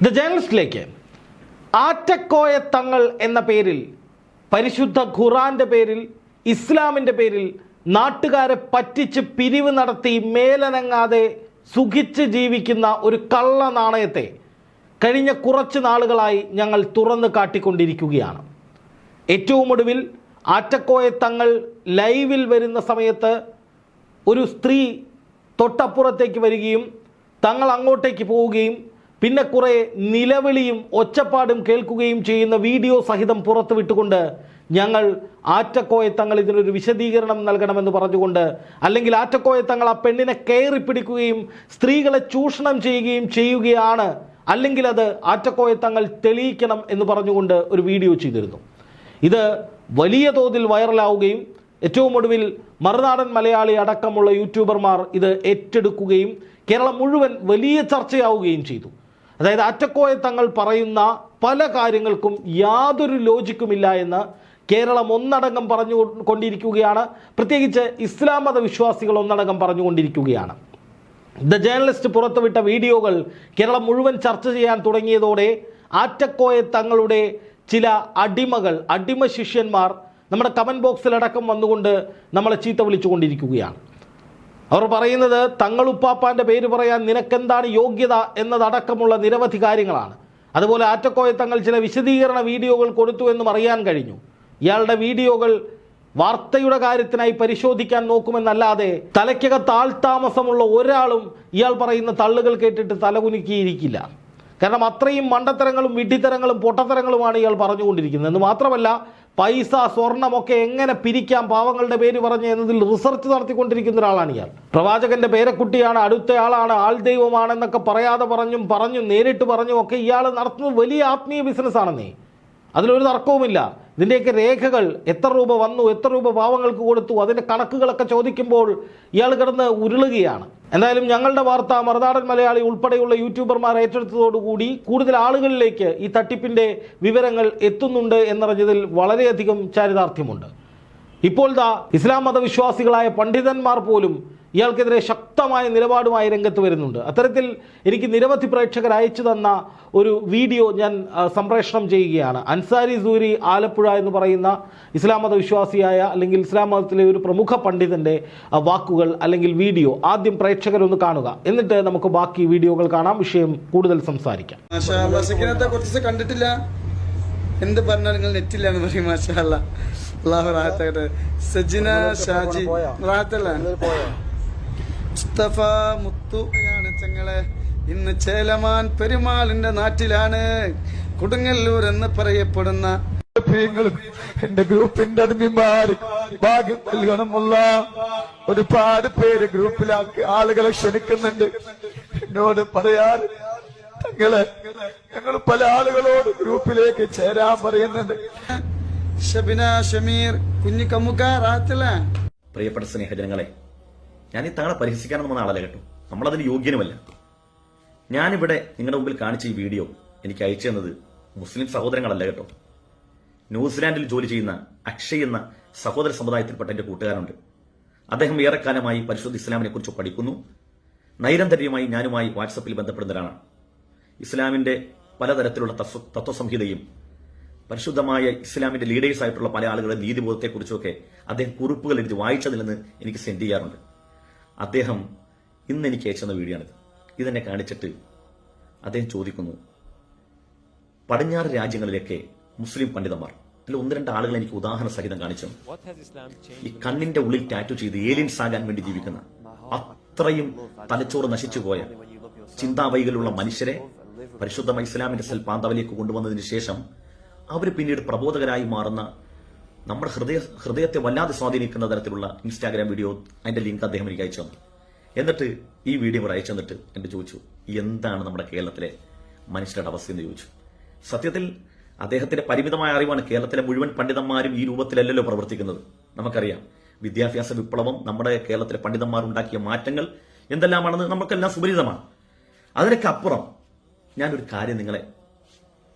The ജേണലിസ്റ്റിലേക്ക് Attakoya തങ്ങൾ എന്ന പേരിൽ പരിശുദ്ധ ഖുറാന്റെ പേരിൽ ഇസ്ലാമിന്റെ പേരിൽ നാട്ടുകാരെ പറ്റിച്ച് പിരിവ് നടത്തി മേലനങ്ങാതെ സുഖിച്ച് ജീവിക്കുന്ന ഒരു കള്ള നാണയത്തെ കഴിഞ്ഞ കുറച്ച് നാളുകളായി ഞങ്ങൾ തുറന്നു കാട്ടിക്കൊണ്ടിരിക്കുകയാണ്. ഏറ്റവും ഒടുവിൽ ആറ്റക്കോയ തങ്ങൾ ലൈവിൽ വരുന്ന സമയത്ത് ഒരു സ്ത്രീ തൊട്ടപ്പുറത്തേക്ക് വരികയും തങ്ങൾ അങ്ങോട്ടേക്ക് പോവുകയും പിന്നെ കുറെ നിലവിളിയും ഒച്ചപ്പാടും കേൾക്കുകയും ചെയ്യുന്ന വീഡിയോ സഹിതം പുറത്തുവിട്ടുകൊണ്ട് ഞങ്ങൾ ആറ്റക്കോയെ തങ്ങൾ ഇതിനൊരു വിശദീകരണം നൽകണമെന്ന് പറഞ്ഞുകൊണ്ട് അല്ലെങ്കിൽ ആറ്റക്കോയെ തങ്ങൾ ആ പെണ്ണിനെ കയറി പിടിക്കുകയും സ്ത്രീകളെ ചൂഷണം ചെയ്യുകയും ചെയ്യുകയാണ് അല്ലെങ്കിൽ അത് ആറ്റക്കോയെ തങ്ങൾ തെളിയിക്കണം എന്ന് പറഞ്ഞുകൊണ്ട് ഒരു വീഡിയോ ചെയ്തിരുന്നു. ഇത് വലിയ തോതിൽ വൈറലാവുകയും ഏറ്റവും ഒടുവിൽ മറുനാടൻ മലയാളി അടക്കമുള്ള യൂട്യൂബർമാർ ഇത് ഏറ്റെടുക്കുകയും കേരളം മുഴുവൻ വലിയ ചർച്ചയാവുകയും ചെയ്തു. അതായത് അറ്റക്കോയ തങ്ങൾ പറയുന്ന പല കാര്യങ്ങൾക്കും യാതൊരു ലോജിക്കുമില്ല എന്ന് കേരളം ഒന്നടങ്കം പറഞ്ഞു കൊണ്ടിരിക്കുകയാണ്. പ്രത്യേകിച്ച് ഇസ്ലാം മത വിശ്വാസികൾ ഒന്നടങ്കം പറഞ്ഞുകൊണ്ടിരിക്കുകയാണ് ദ ജേർണലിസ്റ്റ് പുറത്തുവിട്ട വീഡിയോകൾ കേരളം മുഴുവൻ ചർച്ച ചെയ്യാൻ തുടങ്ങിയതോടെ ആറ്റക്കോയ തങ്ങളുടെ ചില അടിമകൾ അടിമ ശിഷ്യന്മാർ നമ്മുടെ കമന്റ് ബോക്സിലടക്കം വന്നുകൊണ്ട് നമ്മളെ ചീത്ത വിളിച്ചുകൊണ്ടിരിക്കുകയാണ്. അവർ പറയുന്നത് തങ്ങളുപ്പാപ്പാന്റെ പേര് പറയാൻ നിനക്കെന്താണ് യോഗ്യത എന്നതടക്കമുള്ള നിരവധി കാര്യങ്ങളാണ്. അതുപോലെ ആറ്റക്കോയ തങ്ങൾ ചില വിശദീകരണ വീഡിയോകൾ കൊടുത്തു എന്നും അറിയാൻ കഴിഞ്ഞു. ഇയാളുടെ വീഡിയോകൾ വാർത്തയുടെ കാര്യത്തിനായി പരിശോധിക്കാൻ നോക്കുമെന്നല്ലാതെ തലയ്ക്കകത്ത് ആൾതാമസമുള്ള ഒരാളും ഇയാൾ പറയുന്ന തള്ളുകൾ കേട്ടിട്ട് തലകുലുക്കിയിരിക്കില്ല കാരണം അത്രയും മണ്ടത്തരങ്ങളും വിഡ്ഢിത്തരങ്ങളും പൊട്ടത്തരങ്ങളുമാണ് ഇയാൾ പറഞ്ഞുകൊണ്ടിരിക്കുന്നത്. എന്ന് മാത്രമല്ല പൈസ സ്വർണമൊക്കെ എങ്ങനെ പിരിക്കാം? പാവങ്ങളുടെ പേര് പറഞ്ഞ് എന്നതിൽ റിസർച്ച് നടത്തിക്കൊണ്ടിരിക്കുന്ന ഒരാളാണ് ഇയാൾ. പ്രവാചകന്റെ പേരക്കുട്ടിയാണ് അടുത്തയാളാണ് ആൾ ദൈവമാണെന്നൊക്കെ പറയാതെ പറഞ്ഞും പറഞ്ഞും നേരിട്ട് പറഞ്ഞും ഒക്കെ ഇയാൾ നടത്തുന്നത് വലിയ ആത്മീയ ബിസിനസ്സാണെന്നേ അതിലൊരു തർക്കവുമില്ല. ഇതിന്റെയൊക്കെ രേഖകൾ എത്ര രൂപ വന്നു എത്ര രൂപ പാവങ്ങൾക്ക് കൊടുത്തു അതിന്റെ കണക്കുകളൊക്കെ ചോദിക്കുമ്പോൾ ഇയാൾ കിടന്ന് ഉരുളുകയാണ്. എന്തായാലും ഞങ്ങളുടെ വാർത്ത മറുനാടൻ മലയാളി ഉൾപ്പെടെയുള്ള യൂട്യൂബർമാർ ഏറ്റെടുത്തതോടുകൂടി കൂടുതൽ ആളുകളിലേക്ക് ഈ തട്ടിപ്പിന്റെ വിവരങ്ങൾ എത്തുന്നുണ്ട് എന്നറിഞ്ഞതിൽ വളരെയധികം ചാരിതാർത്ഥ്യമുണ്ട്. ഇപ്പോൾ ദാ ഇസ്ലാം മതവിശ്വാസികളായ പണ്ഡിതന്മാർ പോലും ഇയാൾക്കെതിരെ ശക്തമായ നിലപാടുമായി രംഗത്ത് വരുന്നുണ്ട്. അത്തരത്തിൽ എനിക്ക് നിരവധി പ്രേക്ഷകർ അയച്ചു തന്ന ഒരു വീഡിയോ ഞാൻ സംപ്രേഷണം ചെയ്യുകയാണ്. അൻസാരി സൂരി ആലപ്പുഴ എന്ന് പറയുന്ന ഇസ്ലാം മതവിശ്വാസിയായ അല്ലെങ്കിൽ ഇസ്ലാം മതത്തിലെ ഒരു പ്രമുഖ പണ്ഡിതന്റെ വാക്കുകൾ അല്ലെങ്കിൽ വീഡിയോ ആദ്യം പ്രേക്ഷകരൊന്ന് കാണുക. എന്നിട്ട് നമുക്ക് ബാക്കി വീഡിയോകൾ കാണാം. വിഷയം കൂടുതൽ സംസാരിക്കാം. കണ്ടിട്ടില്ല. എന്ത് പറഞ്ഞാലും നിങ്ങൾ നെറ്റില്ലാന്ന് പറയും മാഷാ അല്ലാ. അള്ളാഹു സജിന ഷാജി റാഹത്തല്ല മുസ്തഫ മുത്തു ചങ്ങളെ ഇന്ന് ചേലമാൻ പെരുമാളിന്റെ നാട്ടിലാണ്. കൊടുങ്ങല്ലൂർ എന്ന് പറയപ്പെടുന്ന പ്രിയങ്ങളും എന്റെ ഗ്രൂപ്പിന്റെ അടിമമാര് ഭാഗ്യം നൽകണമുള്ള ഒരുപാട് പേര് ഗ്രൂപ്പിലാക്കി ആളുകളെ ക്ഷണിക്കുന്നുണ്ട്. എന്നോട് പറയാറ് തങ്ങളെ ഞങ്ങൾ പല ആളുകളോട് ഗ്രൂപ്പിലേക്ക് ചേരാൻ പറയുന്നുണ്ട്. ഷബിന ഷമീർ കുഞ്ഞിക്കമ്മുക്ക കമ്മുക്ക റാഹത്തല്ല പ്രിയപ്പെട്ട സ്നേഹജനങ്ങളെ ഞാൻ ഈ തങ്ങളെ പരിഹസിക്കാനൊന്നും വന്ന ആളല്ല കേട്ടോ. നമ്മളതിന് യോഗ്യനുമല്ല. ഞാനിവിടെ നിങ്ങളുടെ മുമ്പിൽ കാണിച്ച ഈ വീഡിയോ എനിക്ക് അയച്ചു തന്നത് മുസ്ലിം സഹോദരങ്ങളല്ല കേട്ടോ. ന്യൂസിലാൻഡിൽ ജോലി ചെയ്യുന്ന അക്ഷയ് എന്ന സഹോദര സമുദായത്തിൽപ്പെട്ട എന്റെ കൂട്ടുകാരുണ്ട്. അദ്ദേഹം ഏറെക്കാലമായി പരിശുദ്ധ ഇസ്ലാമിനെ കുറിച്ച് പഠിക്കുന്നു. നൈരന്തര്യമായി ഞാനുമായി വാട്സപ്പിൽ ബന്ധപ്പെടുന്നവരാണ്. ഇസ്ലാമിന്റെ പലതരത്തിലുള്ള തത്വസംഹിതയും പരിശുദ്ധമായ ഇസ്ലാമിന്റെ ലീഡേഴ്സ് ആയിട്ടുള്ള പല ആളുകളുടെ നീതിബോധത്തെക്കുറിച്ചൊക്കെ അദ്ദേഹം കുറിപ്പുകൾ എഴുതി വായിച്ചതിൽ നിന്ന് എനിക്ക് സെൻഡ് ചെയ്യാറുണ്ട്. അദ്ദേഹം ഇന്ന് എനിക്ക് അയച്ചെന്ന വീഡിയോ ആണിത് ഇതെന്നെ കാണിച്ചിട്ട് അദ്ദേഹം ചോദിക്കുന്നു പടിഞ്ഞാറ് രാജ്യങ്ങളിലൊക്കെ മുസ്ലിം പണ്ഡിതന്മാർ അതിൽ ഒന്ന് രണ്ട് ആളുകൾ എനിക്ക് ഉദാഹരണ സഹിതം കാണിച്ചു. ഈ കണ്ണിന്റെ ഉള്ളിൽ ടാറ്റു ചെയ്ത് ഏലിയൻസ് ആകാൻ വേണ്ടി ജീവിക്കുന്ന അത്രയും തലച്ചോറ് നശിച്ചുപോയ ചിന്താവൈകളുള്ള മനുഷ്യരെ പരിശുദ്ധമായ ഇസ്ലാമിന്റെ സൽപാന്തവലേക്ക് കൊണ്ടുവന്നതിന് ശേഷം അവർ പിന്നീട് പ്രബോധകരായി മാറുന്ന നമ്മുടെ ഹൃദയ ഹൃദയത്തെ വല്ലാതെ സ്വാധീനിക്കുന്ന തരത്തിലുള്ള ഇൻസ്റ്റാഗ്രാം വീഡിയോ അതിന്റെ ലിങ്ക് അദ്ദേഹം എനിക്ക് അയച്ചു തന്നു. എന്നിട്ട് ഈ വീഡിയോ കൂടെ അയച്ചു തന്നിട്ട് എന്റെ ചോദിച്ചു എന്താണ് നമ്മുടെ കേരളത്തിലെ മനുഷ്യരുടെ അവസ്ഥ? എന്ന് ചോദിച്ചു. സത്യത്തിൽ അദ്ദേഹത്തിന്റെ പരിമിതമായ അറിവാണ് കേരളത്തിലെ മുഴുവൻ പണ്ഡിതന്മാരും ഈ രൂപത്തിലല്ലല്ലോ പ്രവർത്തിക്കുന്നത്. നമുക്കറിയാം വിദ്യാഭ്യാസ വിപ്ലവം നമ്മുടെ കേരളത്തിലെ പണ്ഡിതന്മാർ ഉണ്ടാക്കിയ മാറ്റങ്ങൾ എന്തെല്ലാമാണെന്ന് നമുക്കെല്ലാം സുപരിതമാണ് അതിനൊക്കെ അപ്പുറം ഞാനൊരു കാര്യം നിങ്ങളെ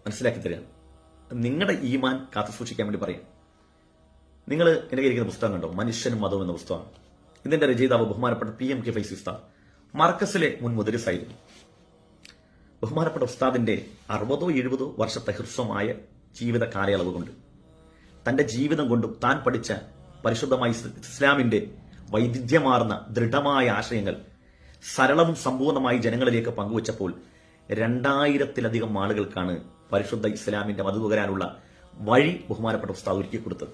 മനസ്സിലാക്കി തരാം. നിങ്ങളുടെ ഈമാൻ കാത്തു സൂക്ഷിക്കാൻ വേണ്ടി പറയാം. നിങ്ങൾ എന്റെ കയ്യിരിക്കുന്ന പുസ്തകം കണ്ടോ? മനുഷ്യനും മതവും എന്ന പുസ്തകമാണ്. ഇതിന്റെ രചയിതാവ് ബഹുമാനപ്പെട്ട പി എം കെ ഫൈസി മർക്കസിലെ മുൻ മുദരിസായിരുന്നു ബഹുമാനപ്പെട്ട ഉസ്താദിന്റെ അറുപതോ എഴുപതോ വർഷത്തെ ഹ്രസ്വമായ ജീവിത കാലയളവ് കൊണ്ട് തന്റെ ജീവിതം കൊണ്ടും താൻ പഠിച്ച പരിശുദ്ധമായ ഇസ് ഇസ്ലാമിന്റെ വൈവിധ്യമാർന്ന ദൃഢമായ ആശയങ്ങൾ സരളവും സമ്പൂർണമായി ജനങ്ങളിലേക്ക് പങ്കുവച്ചപ്പോൾ രണ്ടായിരത്തിലധികം ആളുകൾക്കാണ് പരിശുദ്ധ ഇസ്ലാമിന്റെ മത വഴി ബഹുമാനപ്പെട്ട ഉസ്താദ് ഒരുക്കി കൊടുത്തത്.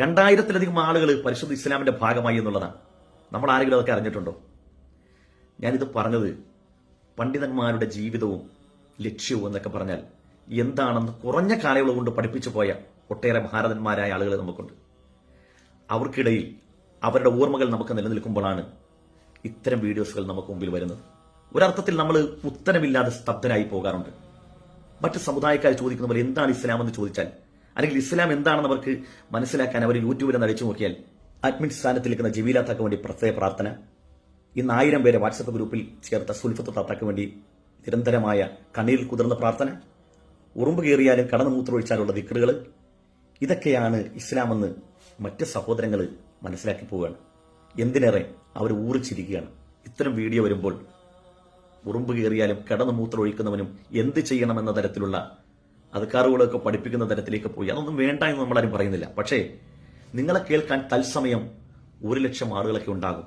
രണ്ടായിരത്തിലധികം ആളുകൾ പരിശുദ്ധ ഇസ്ലാമിന്റെ ഭാഗമായി എന്നുള്ളതാണ്. നമ്മൾ ആരെങ്കിലും അതൊക്കെ അറിഞ്ഞിട്ടുണ്ടോ? ഞാനിത് പറഞ്ഞത് പണ്ഡിതന്മാരുടെ ജീവിതവും ലക്ഷ്യവും എന്നൊക്കെ പറഞ്ഞാൽ എന്താണെന്ന് കുറഞ്ഞ കാലയളവ് കൊണ്ട് പഠിപ്പിച്ചു പോയ ഒട്ടേറെ ഭാരതന്മാരായ ആളുകൾ നമുക്കുണ്ട്. അവർക്കിടയിൽ അവരുടെ ഓർമ്മകൾ നമുക്ക് നിലനിൽക്കുമ്പോഴാണ് ഇത്തരം വീഡിയോസുകൾ നമുക്ക് മുമ്പിൽ വരുന്നത്. ഒരർത്ഥത്തിൽ നമ്മൾ ഉത്തരമില്ലാതെ സ്തബ്ധനായി പോകാറുണ്ട്. മറ്റ് സമുദായക്കാർ ചോദിക്കുന്ന പോലെ എന്താണ് ഇസ്ലാം എന്ന് ചോദിച്ചാൽ അല്ലെങ്കിൽ ഇസ്ലാം എന്താണെന്ന് അവർക്ക് മനസ്സിലാക്കാൻ അവർ യൂട്യൂബിൽ നടിച്ചു നോക്കിയാൽ അഡ്മിൻ സ്ഥാനത്തിരിക്കുന്ന ജമീല താക്ക് വേണ്ടി പ്രത്യേക പ്രാർത്ഥന ഇന്ന് ആയിരം പേരെ വാട്സപ്പ് ഗ്രൂപ്പിൽ ചേർത്ത സുൽഫത്ത് താത്താക്ക് വേണ്ടി നിരന്തരമായ കണ്ണീരിൽ കുതിർന്ന പ്രാർത്ഥന ഉറുമ്പ് കയറിയാലും കടന്നു മൂത്രമൊഴിച്ചാലുള്ള ദിക്കറുകൾ ഇതൊക്കെയാണ് ഇസ്ലാമെന്ന് മറ്റ് സഹോദരങ്ങൾ മനസ്സിലാക്കി പോവുകയാണ്. എന്തിനേറെ അവർ ഊറിച്ചിരിക്കുകയാണ്. ഇത്തരം വീഡിയോ വരുമ്പോൾ ഉറുമ്പ് കയറിയാലും കിടന്ന് മൂത്രം ഒഴിക്കുന്നവനും എന്ത് ചെയ്യണമെന്ന തരത്തിലുള്ള അധികാറുകളൊക്കെ പഠിപ്പിക്കുന്ന തരത്തിലേക്ക് പോയി. അതൊന്നും വേണ്ട എന്ന് നമ്മളാരും പറയുന്നില്ല. പക്ഷേ നിങ്ങളെ കേൾക്കാൻ തത്സമയം ഒരു ലക്ഷം ആളുകളൊക്കെ ഉണ്ടാകും.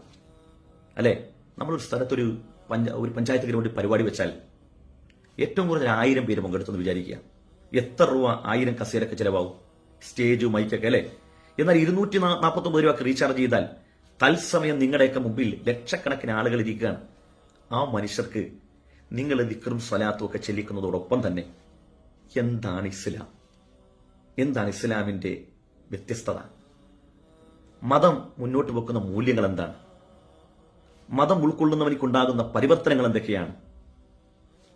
അല്ലേ? നമ്മളൊരു സ്ഥലത്തൊരു പഞ്ചാ ഒരു പഞ്ചായത്തിന് വേണ്ടി പരിപാടി വെച്ചാൽ ഏറ്റവും കൂടുതൽ ആയിരം പേര് പങ്കെടുത്തെന്ന് വിചാരിക്കുക. എത്ര രൂപ ആയിരം കസേരൊക്കെ ചിലവാകും? സ്റ്റേജ് മൈക്കൊക്കെ അല്ലേ? എന്നാൽ ഇരുന്നൂറ്റി നാൽപ്പത്തൊമ്പത് രൂപ റീചാർജ് ചെയ്താൽ തത്സമയം നിങ്ങളുടെയൊക്കെ മുമ്പിൽ ലക്ഷക്കണക്കിന് ആളുകൾ ഇരിക്കുകയാണ്. ആ മനുഷ്യർക്ക് നിങ്ങൾ ദിക്കറും സ്വലാത്തും ഒക്കെ ചെല്ലിക്കുന്നതോടൊപ്പം തന്നെ എന്താണ് ഇസ്ലാം? എന്താണ് ഇസ്ലാമിന്റെ വ്യത്യസ്തത? മതം മുന്നോട്ട് വെക്കുന്ന മൂല്യങ്ങൾ എന്താണ്? മതം ഉൾക്കൊള്ളുന്നവനിക്കുണ്ടാകുന്ന പരിവർത്തനങ്ങൾ എന്തൊക്കെയാണ്?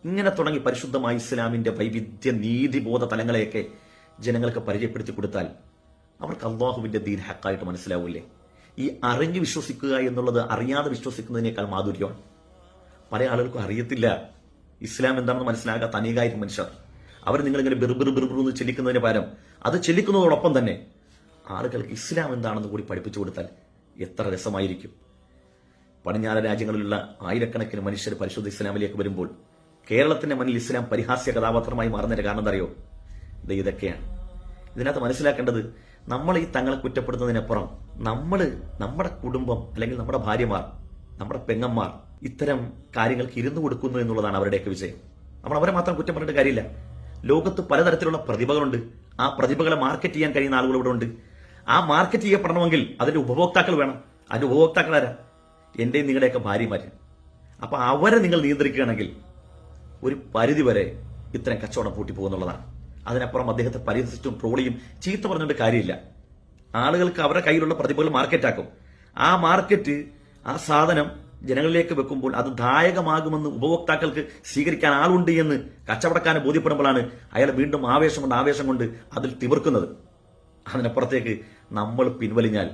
ഇങ്ങനെ തുടങ്ങി പരിശുദ്ധമായ ഇസ്ലാമിന്റെ വൈവിധ്യ നീതിബോധ തലങ്ങളെയൊക്കെ ജനങ്ങൾക്ക് പരിചയപ്പെടുത്തി കൊടുത്താൽ അവർക്ക് അള്ളാഹുവിന്റെ ദീൻ ഹക്കായിട്ട് മനസ്സിലാവൂലേ ഈ അറിഞ്ഞു വിശ്വസിക്കുക എന്നുള്ളത് അറിയാതെ വിശ്വസിക്കുന്നതിനേക്കാൾ മാധുര്യമാണ്. പല ആളുകൾക്കും അറിയത്തില്ല. ഇസ്ലാം എന്താണെന്ന് മനസ്സിലാകാത്ത അനേകായിരം മനുഷ്യർ. അവർ നിങ്ങളിങ്ങനെ ബിർബിർ ബിർബിർ എന്ന് ചെല്ലിക്കുന്നതിന് പകരം അത് ചെല്ലിക്കുന്നതോടൊപ്പം തന്നെ ആളുകൾക്ക് ഇസ്ലാം എന്താണെന്ന് കൂടി പഠിപ്പിച്ചു കൊടുത്താൽ എത്ര രസമായിരിക്കും. പടിഞ്ഞാറ രാജ്യങ്ങളിലുള്ള ആയിരക്കണക്കിന് മനുഷ്യർ പരിശുദ്ധ ഇസ്ലാമിലേക്ക് വരുമ്പോൾ കേരളത്തിന്റെ മണ്ണിൽ ഇസ്ലാം പരിഹാസ്യ കഥാപാത്രമായി മാറുന്നതിന്റെ കാരണം എന്തറിയോ ഇത് ഇതൊക്കെയാണ്. ഇതിനകത്ത് മനസ്സിലാക്കേണ്ടത് നമ്മൾ ഈ തങ്ങളെ കുറ്റപ്പെടുത്തുന്നതിനപ്പുറം നമ്മൾ നമ്മുടെ കുടുംബം അല്ലെങ്കിൽ നമ്മുടെ ഭാര്യമാർ നമ്മുടെ പെങ്ങന്മാർ ഇത്തരം കാര്യങ്ങൾക്ക് ഇരുന്നു കൊടുക്കുന്നു എന്നുള്ളതാണ് അവരുടെയൊക്കെ വിജയം. നമ്മൾ അവരെ മാത്രം കുറ്റം പറഞ്ഞിട്ട് കാര്യമില്ല. ലോകത്ത് പലതരത്തിലുള്ള പ്രതിഭകളുണ്ട്. ആ പ്രതിഭകളെ മാർക്കറ്റ് ചെയ്യാൻ കഴിയുന്ന ആളുകൾ ഇവിടെ ഉണ്ട്. ആ മാർക്കറ്റ് ചെയ്യപ്പെടണമെങ്കിൽ അതിന്റെ ഉപഭോക്താക്കൾ വേണം. അതിന്റെ ഉപഭോക്താക്കൾ ആരാ? എന്റെയും നിങ്ങളുടെയൊക്കെ ഭാര്യമാര്. അപ്പൊ അവരെ നിങ്ങൾ നിയന്ത്രിക്കുകയാണെങ്കിൽ ഒരു പരിധി വരെ ഇത്തരം കച്ചവടം പൂട്ടി പോകുന്നുള്ളതാണ് അതിനപ്പുറം അദ്ദേഹത്തെ പരിഹസിച്ചും ട്രോളിയും ചീത്ത പറഞ്ഞിട്ട് കാര്യമില്ല. ആളുകൾക്ക് അവരുടെ കയ്യിലുള്ള പ്രതിഭകൾ മാർക്കറ്റാക്കും ആ മാർക്കറ്റ് ആ സാധനം ജനങ്ങളിലേക്ക് വെക്കുമ്പോൾ അത് ദായകമാകുമെന്ന് ഉപഭോക്താക്കൾക്ക് സ്വീകരിക്കാൻ ആളുണ്ട് എന്ന് കച്ചവടക്കാരനെ ബോധ്യപ്പെടുമ്പോഴാണ് അയാൾ വീണ്ടും ആവേശം കൊണ്ട് ആവേശം കൊണ്ട് അതിൽ തിമിർക്കുന്നത്. അതിനപ്പുറത്തേക്ക് നമ്മൾ പിൻവലിഞ്ഞാൽ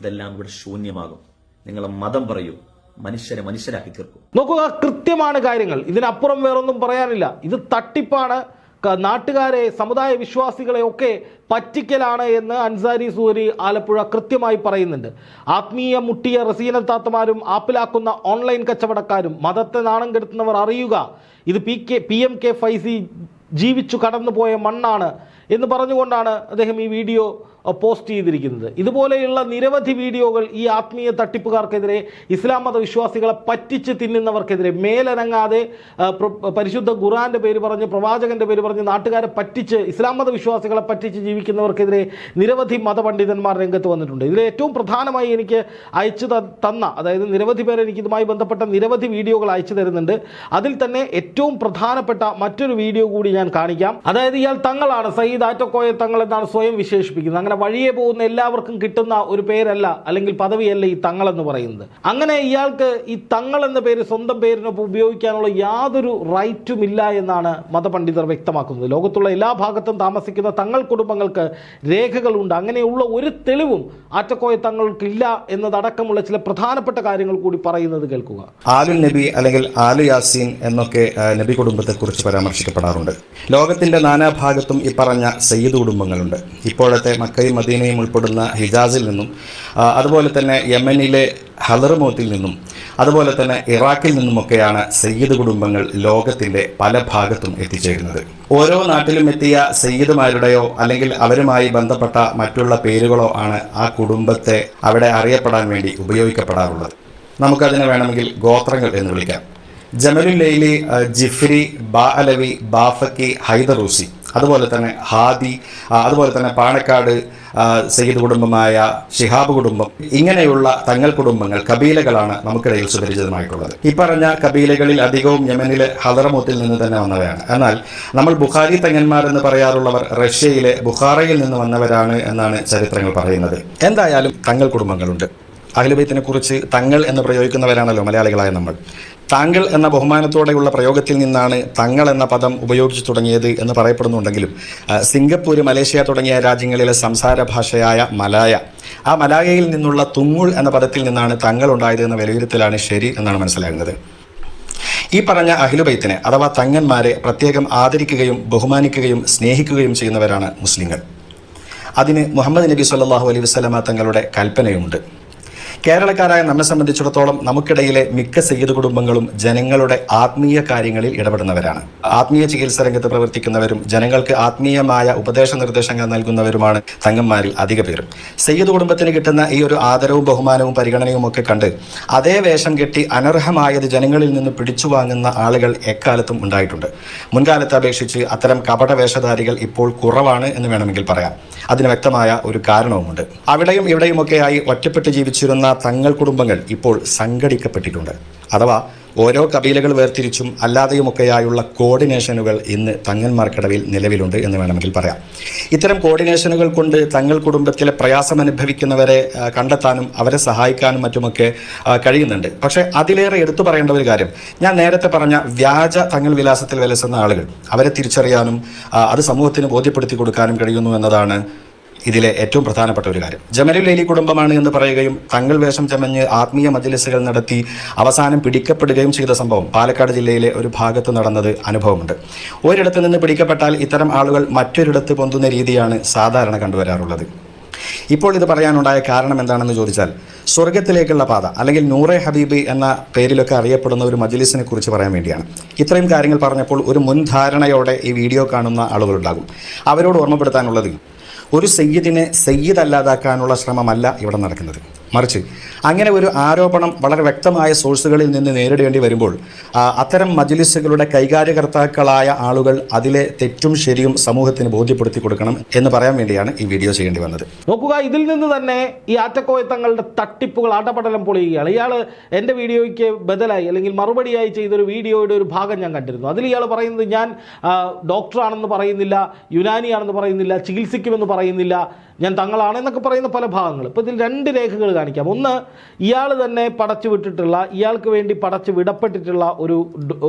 ഇതെല്ലാം ഇവിടെ ശൂന്യമാകും. നിങ്ങൾ മതം പറയൂ മനുഷ്യരെ മനുഷ്യരാക്കി തീർക്കും. നോക്കുക കൃത്യമാണ് കാര്യങ്ങൾ. ഇതിനപ്പുറം വേറൊന്നും പറയാനില്ല. ഇത് തട്ടിപ്പാണ്. നാട്ടുകാരെ സമുദായ വിശ്വാസികളെ ഒക്കെ പറ്റിക്കലാണ് എന്ന് അൻസാരി സൂരി ആലപ്പുഴ കൃത്യമായി പറയുന്നുണ്ട്. ആത്മീയ മുട്ടിയ റസീന താത്തമാരും ആപ്പിലാക്കുന്ന ഓൺലൈൻ കച്ചവടക്കാരും മതത്തെ നാണം കെടുത്തുന്നവർ അറിയുക. ഇത് P K P M K Faizy ജീവിച്ചു കടന്നുപോയ മണ്ണാണ് എന്ന് പറഞ്ഞുകൊണ്ടാണ് അദ്ദേഹം ഈ വീഡിയോ പോസ്റ്റ് ചെയ്തിരിക്കുന്നത്. ഇതുപോലെയുള്ള നിരവധി വീഡിയോകൾ ഈ ആത്മീയ തട്ടിപ്പുകാർക്കെതിരെ ഇസ്ലാം മത വിശ്വാസികളെ പറ്റിച്ച് തിന്നുന്നവർക്കെതിരെ മേലനങ്ങാതെ പരിശുദ്ധ ഖുറാന്റെ പേര് പറഞ്ഞ് പ്രവാചകന്റെ പേര് പറഞ്ഞ് നാട്ടുകാരെ പറ്റിച്ച് ഇസ്ലാം മത വിശ്വാസികളെ പറ്റിച്ച് ജീവിക്കുന്നവർക്കെതിരെ നിരവധി മതപണ്ഡിതന്മാർ രംഗത്ത് വന്നിട്ടുണ്ട്. ഇതിൽ ഏറ്റവും പ്രധാനമായി എനിക്ക് അയച്ചു തന്ന അതായത് നിരവധി പേർ എനിക്ക് ഇതുമായി ബന്ധപ്പെട്ട നിരവധി വീഡിയോകൾ അയച്ചു തരുന്നുണ്ട്. അതിൽ തന്നെ ഏറ്റവും പ്രധാനപ്പെട്ട മറ്റൊരു വീഡിയോ കൂടി ഞാൻ കാണിക്കാം. അതായത് ഇയാൾ തങ്ങളാണ് സയ്യിദ് ആറ്റക്കോയ തങ്ങൾ എന്നാണ് സ്വയം വിശേഷിപ്പിക്കുന്നത്? അങ്ങനെ വഴിയെ പോകുന്ന എല്ലാവർക്കും കിട്ടുന്ന ഒരു പേരല്ല അല്ലെങ്കിൽ പദവിയല്ല ഈ തങ്ങൾ എന്ന് പറയുന്നത്. അങ്ങനെ ഇയാൾക്ക് ഈ തങ്ങൾ എന്ന പേര് സ്വന്തം പേരിനൊപ്പം ഉപയോഗിക്കാനുള്ള യാതൊരു റൈറ്റും ഇല്ല എന്നാണ് മതപണ്ഡിതർ വ്യക്തമാക്കുന്നത്. ലോകത്തുള്ള എല്ലാ ഭാഗത്തും താമസിക്കുന്ന തങ്ങൾ കുടുംബങ്ങൾക്ക് രേഖകളുണ്ട്. അങ്ങനെയുള്ള ഒരു തെളിവും ആറ്റക്കോയ തങ്ങൾക്കില്ല എന്നതടക്കമുള്ള ചില പ്രധാനപ്പെട്ട കാര്യങ്ങൾ കൂടി പറയുന്നത് കേൾക്കുക. ആലു നബി അല്ലെങ്കിൽ ആലു യാസീൻ എന്നൊക്കെ നബി കുടുംബത്തെക്കുറിച്ച് പരാമർശിക്കപ്പെടാറുണ്ട്. ലോകത്തിന്റെ നാനാഭാഗത്തും ഈ പറഞ്ഞ സയ്യിദ് കുടുംബങ്ങളുണ്ട്. ഇപ്പോഴത്തെ മക്കയും മദീനയും ഉൾപ്പെടുന്ന ഹിജാസിൽ നിന്നും അതുപോലെ തന്നെ യമനിലെ ഹലർമോത്തിൽ നിന്നും അതുപോലെ തന്നെ ഇറാഖിൽ നിന്നുമൊക്കെയാണ് സയ്യിദ് കുടുംബങ്ങൾ ലോകത്തിന്റെ പല ഭാഗത്തും എത്തിച്ചേരുന്നത്. ഓരോ നാട്ടിലും എത്തിയ സയ്യിദ്മാരുടെയോ അല്ലെങ്കിൽ അവരുമായി ബന്ധപ്പെട്ട മറ്റുള്ള പേരുകളോ ആണ് ആ കുടുംബത്തെ അവിടെ അറിയപ്പെടാൻ വേണ്ടി ഉപയോഗിക്കപ്പെടാറുള്ളത്. നമുക്കതിനെ വേണമെങ്കിൽ ഗോത്രങ്ങൾ എന്ന് വിളിക്കാം. ജമലുല്ലയിലെ ജിഫ്രി ബാ അലവി ബാഫക്കി ഹൈദറൂസി അതുപോലെ തന്നെ ഹാദി അതുപോലെ തന്നെ പാണക്കാട് സയ്യിദ് കുടുംബമായ ഷിഹാബ് കുടുംബം ഇങ്ങനെയുള്ള തങ്ങൾ കുടുംബങ്ങൾ കബീലകളാണ് നമുക്കിടയിൽ സുപരിചിതമായിട്ടുള്ളത്. ഈ പറഞ്ഞ കബീലകളിൽ അധികവും യമനിലെ ഹദറമൂത്തിൽ നിന്ന് തന്നെ വന്നവയാണ് എന്നാൽ നമ്മൾ ബുഖാരി തങ്ങന്മാർ എന്ന് പറയാറുള്ളവർ റഷ്യയിലെ ബുഖാറയിൽ നിന്ന് വന്നവരാണ് എന്നാണ് ചരിത്രങ്ങൾ പറയുന്നത്. എന്തായാലും തങ്ങൾ കുടുംബങ്ങളുണ്ട്. അഖിലബൈത്തിനെ കുറിച്ച് തങ്ങൾ എന്ന് പ്രയോഗിക്കുന്നവരാണല്ലോ മലയാളികളായ നമ്മൾ. താങ്കൾ എന്ന ബഹുമാനത്തോടെയുള്ള പ്രയോഗത്തിൽ നിന്നാണ് തങ്ങൾ എന്ന പദം ഉപയോഗിച്ചു തുടങ്ങിയത് എന്ന് പറയപ്പെടുന്നുണ്ടെങ്കിലും സിംഗപ്പൂർ മലേഷ്യ തുടങ്ങിയ രാജ്യങ്ങളിലെ സംസാര ഭാഷയായ മലായ. ആ മലായയിൽ നിന്നുള്ള തുങ്ങുൾ എന്ന പദത്തിൽ നിന്നാണ് തങ്ങൾ ഉണ്ടായത് എന്ന വിലയിരുത്തലാണ് ശരി എന്നാണ് മനസ്സിലാകുന്നത്. ഈ പറഞ്ഞ അഖിലുബൈത്തിനെ അഥവാ തങ്ങന്മാരെ പ്രത്യേകം ആദരിക്കുകയും ബഹുമാനിക്കുകയും സ്നേഹിക്കുകയും ചെയ്യുന്നവരാണ് മുസ്ലിങ്ങൾ. അതിന് മുഹമ്മദ് നബി സല്ലാഹു അലൈഹി തങ്ങളുടെ കൽപ്പനയുമുണ്ട്. കേരളക്കാരായ നമ്മെ സംബന്ധിച്ചിടത്തോളം നമുക്കിടയിലെ മിക്ക സയ്യിദ് കുടുംബങ്ങളും ജനങ്ങളുടെ ആത്മീയ കാര്യങ്ങളിൽ ഇടപെടുന്നവരാണ്. ആത്മീയ ചികിത്സ രംഗത്ത് പ്രവർത്തിക്കുന്നവരും ജനങ്ങൾക്ക് ആത്മീയമായ ഉപദേശ നിർദ്ദേശങ്ങൾ നൽകുന്നവരുമാണ് തങ്ങന്മാരിൽ അധിക പേരും സയ്യിദ് കുടുംബത്തിന് കിട്ടുന്ന ഈ ഒരു ആദരവും ബഹുമാനവും പരിഗണനയും ഒക്കെ കണ്ട് അതേ വേഷം കെട്ടി അനർഹമായത് ജനങ്ങളിൽ നിന്ന് പിടിച്ചു വാങ്ങുന്ന ആളുകൾ എക്കാലത്തും ഉണ്ടായിട്ടുണ്ട്. മുൻകാലത്തെ അപേക്ഷിച്ച് അത്തരം കപട വേഷധാരികൾ ഇപ്പോൾ കുറവാണ് എന്ന് വേണമെങ്കിൽ പറയാം. അതിന് വ്യക്തമായ ഒരു കാരണവുമുണ്ട്. അവിടെയും ഇവിടെയുമൊക്കെയായി ഒറ്റപ്പെട്ട് ജീവിച്ചിരുന്ന തങ്ങൾ കുടുംബങ്ങൾ ഇപ്പോൾ സംഘടിക്കപ്പെട്ടിട്ടുണ്ട്. അഥവാ ഓരോ കബീലകൾ വേർതിരിച്ചും അല്ലാതെയുമൊക്കെയായുള്ള കോർഡിനേഷനുകൾ ഇന്ന് തങ്ങന്മാർക്കിടയിൽ നിലവിലുണ്ട് എന്ന് വേണമെങ്കിൽ പറയാം. ഇത്തരം കോർഡിനേഷനുകൾ കൊണ്ട് തങ്ങൾ കുടുംബത്തിലെ പ്രയാസം അനുഭവിക്കുന്നവരെ കണ്ടെത്താനും അവരെ സഹായിക്കാനും മറ്റുമൊക്കെ കഴിയുന്നുണ്ട്. പക്ഷേ അതിലേറെ എടുത്തു പറയേണ്ട ഒരു കാര്യം ഞാൻ നേരത്തെ പറഞ്ഞ വ്യാജ തങ്ങൾ വിലാസത്തിൽ വിലസുന്ന ആളുകൾ അവരെ തിരിച്ചറിയാനും അത് സമൂഹത്തിന് ബോധ്യപ്പെടുത്തി കൊടുക്കാനും കഴിയുന്നു എന്നതാണ് ഇതിലെ ഏറ്റവും പ്രധാനപ്പെട്ട ഒരു കാര്യം. ജമലുലൈലി കുടുംബമാണ് എന്ന് പറയുകയും തങ്ങൾ വേഷം ചമഞ്ഞ് ആത്മീയ മജ്ലിസുകൾ നടത്തി അവസാനം പിടിക്കപ്പെടുകയും ചെയ്ത സംഭവം പാലക്കാട് ജില്ലയിലെ ഒരു ഭാഗത്ത് നടന്നത് അനുഭവമുണ്ട്. ഒരിടത്ത് നിന്ന് പിടിക്കപ്പെട്ടാൽ ഇത്തരം ആളുകൾ മറ്റൊരിടത്ത് പൊന്തുന്ന രീതിയാണ് സാധാരണ കണ്ടുവരാറുള്ളത്. ഇപ്പോൾ ഇത് പറയാനുണ്ടായ കാരണം എന്താണെന്ന് ചോദിച്ചാൽ സ്വർഗത്തിലേക്കുള്ള പാത അല്ലെങ്കിൽ നൂറെ ഹബീബ് എന്ന പേരിലൊക്കെ അറിയപ്പെടുന്ന ഒരു മജ്ലിസിനെ കുറിച്ച് പറയാൻ വേണ്ടിയാണ്. ഇത്രയും കാര്യങ്ങൾ പറഞ്ഞപ്പോൾ ഒരു മുൻധാരണയോടെ ഈ വീഡിയോ കാണുന്ന ആളുകളുണ്ടാകും. അവരോട് ഓർമ്മപ്പെടുത്താനുള്ളത് ഒരു സയ്യിദിനെ സയ്യിദ് അല്ലാതാക്കാനുള്ള ശ്രമമല്ല ഇവിടെ നടക്കുന്നത്. മറിച്ച്. അങ്ങനെ ഒരു ആരോപണം വളരെ വ്യക്തമായ സോഴ്സുകളിൽ നിന്ന് നേരിടേണ്ടി വരുമ്പോൾ അത്തരം മജ്ലിസുകളുടെ കൈകാര്യകർത്താക്കളായ ആളുകൾ അതിലെ തെറ്റും ശരിയും സമൂഹത്തിന് ബോധ്യപ്പെടുത്തി കൊടുക്കണം എന്ന് പറയാൻ വേണ്ടിയാണ് ഈ വീഡിയോ ചെയ്യേണ്ടി വന്നത്. നോക്കുക ഇതിൽ നിന്ന് തന്നെ ഈ ആറ്റക്കോയത്തങ്ങളുടെ തട്ടിപ്പുകൾ അടപടലം പൊളിയുകയാണ്. ഇയാൾ എന്റെ വീഡിയോയ്ക്ക് ബദലായി അല്ലെങ്കിൽ മറുപടിയായി ചെയ്തൊരു വീഡിയോയുടെ ഒരു ഭാഗം ഞാൻ കണ്ടിരുന്നു. അതിൽ ഇയാൾ പറയുന്നത് ഞാൻ ഡോക്ടറാണെന്ന് പറയുന്നില്ല യുനാനിയാണെന്ന് പറയുന്നില്ല ചികിത്സിക്കുമെന്ന് പറയുന്നില്ല ഞാൻ തങ്ങളാണ് എന്നൊക്കെ പറയുന്ന പല ഭാഗങ്ങൾ. ഇപ്പോൾ ഇതിൽ രണ്ട് രേഖകൾ കാണിക്കാം. ഒന്ന് ഇയാൾ തന്നെ പടച്ചു വിട്ടിട്ടുള്ള ഇയാൾക്ക് വേണ്ടി പടച്ചു വിടപ്പെട്ടിട്ടുള്ള ഒരു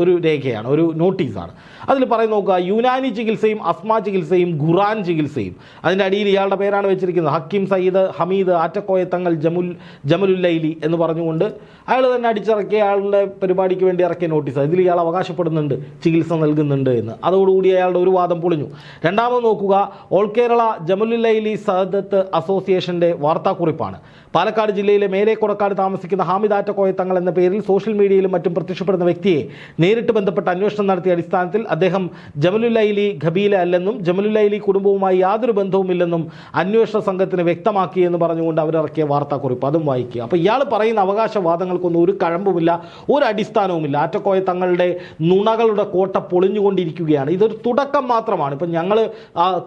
ഒരു രേഖയാണ് ഒരു നോട്ടീസാണ്. അതിൽ പറയുന്ന നോക്കുക യുനാനി ചികിത്സയും അസ്മ ചികിത്സയും ഖുറാൻ ചികിത്സയും. അതിന്റെ അടിയിൽ ഇയാളുടെ പേരാണ് വെച്ചിരിക്കുന്നത്. ഹക്കീം സയ്യിദ് ഹമീദ് ആറ്റക്കോയ തങ്ങൾ ജമുൽ ജമലുല്ലൈലി എന്ന് പറഞ്ഞുകൊണ്ട് അയാൾ തന്നെ അടിച്ചിറക്കിയ അയാളുടെ പരിപാടിക്ക് വേണ്ടി ഇറക്കിയ നോട്ടീസ്. ഇതിൽ ഇയാൾ അവകാശപ്പെടുന്നുണ്ട് ചികിത്സ നൽകുന്നുണ്ട് എന്ന്. അതോടുകൂടി അയാളുടെ ഒരു വാദം പൊളിഞ്ഞു. രണ്ടാമത് നോക്കുക ഓൾ കേരള ജമലുല്ലൈലി സഹദത്ത് അസോസിയേഷന്റെ വാർത്താക്കുറിപ്പാണ്. പാലക്കാട് ജില്ലയിലെ മേലേക്കുണക്കാട് താമസിക്കുന്ന ഹാമിദ് ആറ്റക്കോയ തങ്ങൾ എന്ന പേരിൽ സോഷ്യൽ മീഡിയയിലും മറ്റും പ്രത്യക്ഷപ്പെടുന്ന വ്യക്തിയെ നേരിട്ട് ബന്ധപ്പെട്ട അന്വേഷണം നടത്തിയ അടിസ്ഥാനത്തിൽ അദ്ദേഹം ജമലുല്ലൈലി ഖബീല അല്ലെന്നും ജമലുല്ലൈലി കുടുംബവുമായി യാതൊരു ബന്ധവുമില്ലെന്നും അന്വേഷണ സംഘത്തിന് വ്യക്തമാക്കി എന്ന് പറഞ്ഞുകൊണ്ട് അവരിറക്കിയ വാർത്താക്കുറിപ്പ്. അതും വായിക്കുക. അപ്പോൾ ഇയാൾ പറയുന്ന അവകാശവാദങ്ങൾക്കൊന്നും ഒരു കഴമ്പുമില്ല ഒരു അടിസ്ഥാനവുമില്ല. ആറ്റക്കോയ തങ്ങളുടെ നുണകളുടെ കോട്ട പൊളിഞ്ഞുകൊണ്ടിരിക്കുകയാണ്. ഇതൊരു തുടക്കം മാത്രമാണ്. ഇപ്പം ഞങ്ങൾ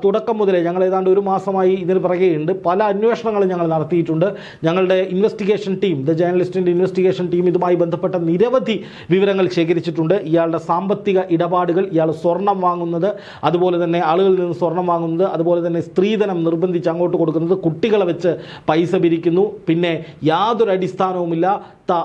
തുടക്കം മുതലേ ഞങ്ങൾ ഏതാണ്ട് ഒരു മാസമായി ഇതിന് പിറകെയുണ്ട്. പല അന്വേഷണങ്ങളും ഞങ്ങൾ നടത്തിയിട്ടുണ്ട്. ഞങ്ങളുടെ ഇൻവെസ്റ്റിഗേഷൻ ടീം ദ ജേർണലിസ്റ്റിന്റെ ഇൻവെസ്റ്റിഗേഷൻ ടീം ഇതുമായി ബന്ധപ്പെട്ട നിരവധി വിവരങ്ങൾ ശേഖരിച്ചിട്ടുണ്ട്. ഇയാളുടെ സാമ്പത്തിക ഇടപാടുകൾ ഇയാൾ സ്വർണം വാങ്ങുന്നത് അതുപോലെ തന്നെ ആളുകളിൽ നിന്ന് സ്വർണം വാങ്ങുന്നത് അതുപോലെ തന്നെ സ്ത്രീധനം നിർബന്ധിച്ച് അങ്ങോട്ട് കൊടുക്കുന്നത് കുട്ടികളെ വെച്ച് പൈസ പിരിക്കുന്നു. പിന്നെ യാതൊരു അടിസ്ഥാനവുമില്ല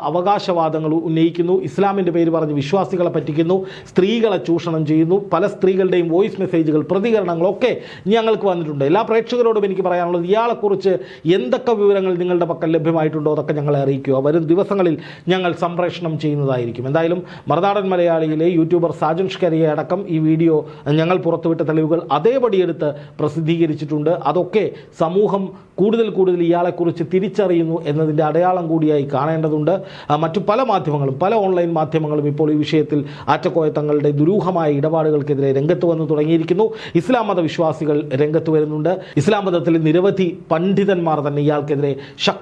അവകാശവാദങ്ങൾ ഉന്നയിക്കുന്നു. ഇസ്ലാമിന്റെ പേര് പറഞ്ഞ് വിശ്വാസികളെ പറ്റിക്കുന്നു സ്ത്രീകളെ ചൂഷണം ചെയ്യുന്നു. പല സ്ത്രീകളുടെയും വോയിസ് മെസ്സേജുകൾ പ്രതികരണങ്ങളൊക്കെ ഞങ്ങൾക്ക് വന്നിട്ടുണ്ട്. എല്ലാ പ്രേക്ഷകരോടും എനിക്ക് പറയാനുള്ളത് ഇയാളെക്കുറിച്ച് എന്തൊക്കെ വിവരങ്ങൾ നിങ്ങളുടെ തെളിവുകളൊക്കെ ലഭ്യമായിട്ടുണ്ടോ അതൊക്കെ ഞങ്ങളെ അറിയിക്കുക. വരും ദിവസങ്ങളിൽ ഞങ്ങൾ സംപ്രേഷണം ചെയ്യുന്നതായിരിക്കും. എന്തായാലും മറുനാടൻ മലയാളിയിലെ യൂട്യൂബർ സാജൻ കരിയെ അടക്കം ഈ വീഡിയോ ഞങ്ങൾ പുറത്തുവിട്ട തെളിവുകൾ അതേപടി എടുത്ത് പ്രസിദ്ധീകരിച്ചിട്ടുണ്ട്. അതൊക്കെ സമൂഹം കൂടുതൽ കൂടുതൽ ഇയാളെക്കുറിച്ച് തിരിച്ചറിയുന്നു എന്നതിന്റെ അടയാളം കൂടിയായി കാണേണ്ടതുണ്ട്. മറ്റു പല മാധ്യമങ്ങളും പല ഓൺലൈൻ മാധ്യമങ്ങളും ഇപ്പോൾ ഈ വിഷയത്തിൽ ആറ്റക്കോയ തങ്ങളുടെ ദുരൂഹമായ ഇടപാടുകൾക്കെതിരെ രംഗത്ത് വന്നു തുടങ്ങിയിരിക്കുന്നു. ഇസ്ലാം മത വിശ്വാസികൾ രംഗത്ത് വരുന്നുണ്ട്. ഇസ്ലാം മതത്തിലെ നിരവധി പണ്ഡിതന്മാർ തന്നെ ഇയാൾക്കെതിരെ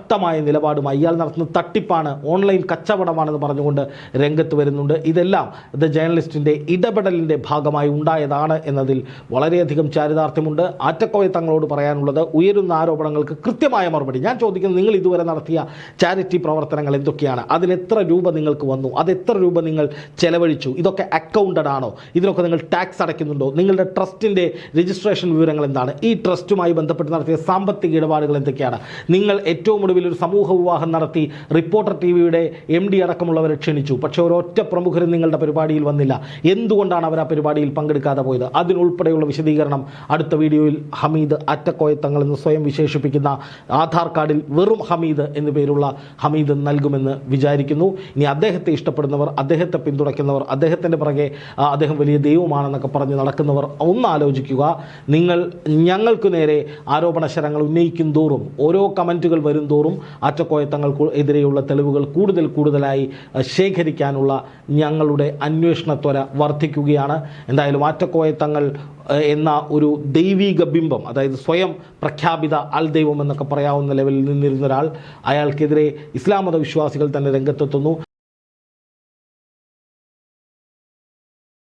ശക്തമായ നിലപാടുമായി ഇയാൾ നടത്തുന്ന തട്ടിപ്പാണ് ഓൺലൈൻ കച്ചവടമാണെന്ന് പറഞ്ഞുകൊണ്ട് രംഗത്ത് വരുന്നുണ്ട്. ഇതെല്ലാം ദ ജേർണലിസ്റ്റിന്റെ ഇടപെടലിന്റെ ഭാഗമായി ഉണ്ടായതാണ് എന്നതിൽ വളരെയധികം ചാരിതാർത്ഥ്യമുണ്ട്. ആറ്റക്കോയ തങ്ങളോട് പറയാനുള്ളത് ഉയരുന്ന ആരോപണങ്ങൾക്ക് കൃത്യമായ മറുപടി. ഞാൻ ചോദിക്കുന്നത് നിങ്ങൾ ഇതുവരെ നടത്തിയ ചാരിറ്റി പ്രവർത്തനങ്ങൾ എന്തൊക്കെയാണ്? അതിന് എത്ര രൂപ നിങ്ങൾക്ക് വന്നു? അത് എത്ര രൂപ നിങ്ങൾ ചെലവഴിച്ചു? ഇതൊക്കെ അക്കൗണ്ടഡ് ആണോ? ഇതിനൊക്കെ നിങ്ങൾ ടാക്സ് അടയ്ക്കുന്നുണ്ടോ? നിങ്ങളുടെ ട്രസ്റ്റിന്റെ രജിസ്ട്രേഷൻ വിവരങ്ങൾ എന്താണ്? ഈ ട്രസ്റ്റുമായി ബന്ധപ്പെട്ട് നടത്തിയ സാമ്പത്തിക ഇടപാടുകൾ എന്തൊക്കെയാണ്? നിങ്ങൾ ഏറ്റവും ഒടുവിൽ ഒരു സമൂഹ വിവാഹം നടത്തി റിപ്പോർട്ടർ ടി വിയുടെ എം ഡി അടക്കമുള്ളവരെ ക്ഷണിച്ചു. പക്ഷേ ഒരൊറ്റ പ്രമുഖരും നിങ്ങളുടെ പരിപാടിയിൽ വന്നില്ല. എന്തുകൊണ്ടാണ് അവർ ആ പരിപാടിയിൽ പങ്കെടുക്കാതെ പോയത്? അതിനുൾപ്പെടെയുള്ള വിശദീകരണം അടുത്ത വീഡിയോയിൽ ഹമീദ് അറ്റക്കോയത്തങ്ങൾ എന്ന് സ്വയം വിശേഷിപ്പിക്കുന്ന ആധാർ കാർഡിൽ വെറും ഹമീദ് എന്നു പേരുള്ള ഹമീദ് നൽകുമെന്ന് വിചാരിക്കുന്നു. ഇനി അദ്ദേഹത്തെ ഇഷ്ടപ്പെടുന്നവർ അദ്ദേഹത്തെ പിന്തുണയ്ക്കുന്നവർ അദ്ദേഹത്തിന്റെ പുറകെ അദ്ദേഹം വലിയ ദൈവമാണെന്നൊക്കെ പറഞ്ഞ് നടക്കുന്നവർ ഒന്ന് ആലോചിക്കുക. നിങ്ങൾ ഞങ്ങൾക്ക് നേരെ ആരോപണ ശരങ്ങൾ ഉന്നയിക്കും തോറും ഓരോ കമന്റുകൾ വരും തോറും ആറ്റക്കോയത്തങ്ങൾക്ക് എതിരെയുള്ള തെളിവുകൾ കൂടുതൽ കൂടുതലായി ശേഖരിക്കാനുള്ള ഞങ്ങളുടെ അന്വേഷണ ത്വര വർദ്ധിക്കുകയാണ്. എന്തായാലും ആറ്റക്കോയത്തങ്ങൾ ഏഹ്, എന്ന ഒരു ദൈവീക ബിംബം അതായത് സ്വയം പ്രഖ്യാപിത അൽ ദൈവം എന്നൊക്കെ പറയാവുന്ന ലെവലിൽ നിന്നിരുന്ന ഒരാൾ അയാൾക്കെതിരെ ഇസ്ലാം മത വിശ്വാസികൾ തന്നെ രംഗത്തെത്തുന്നു.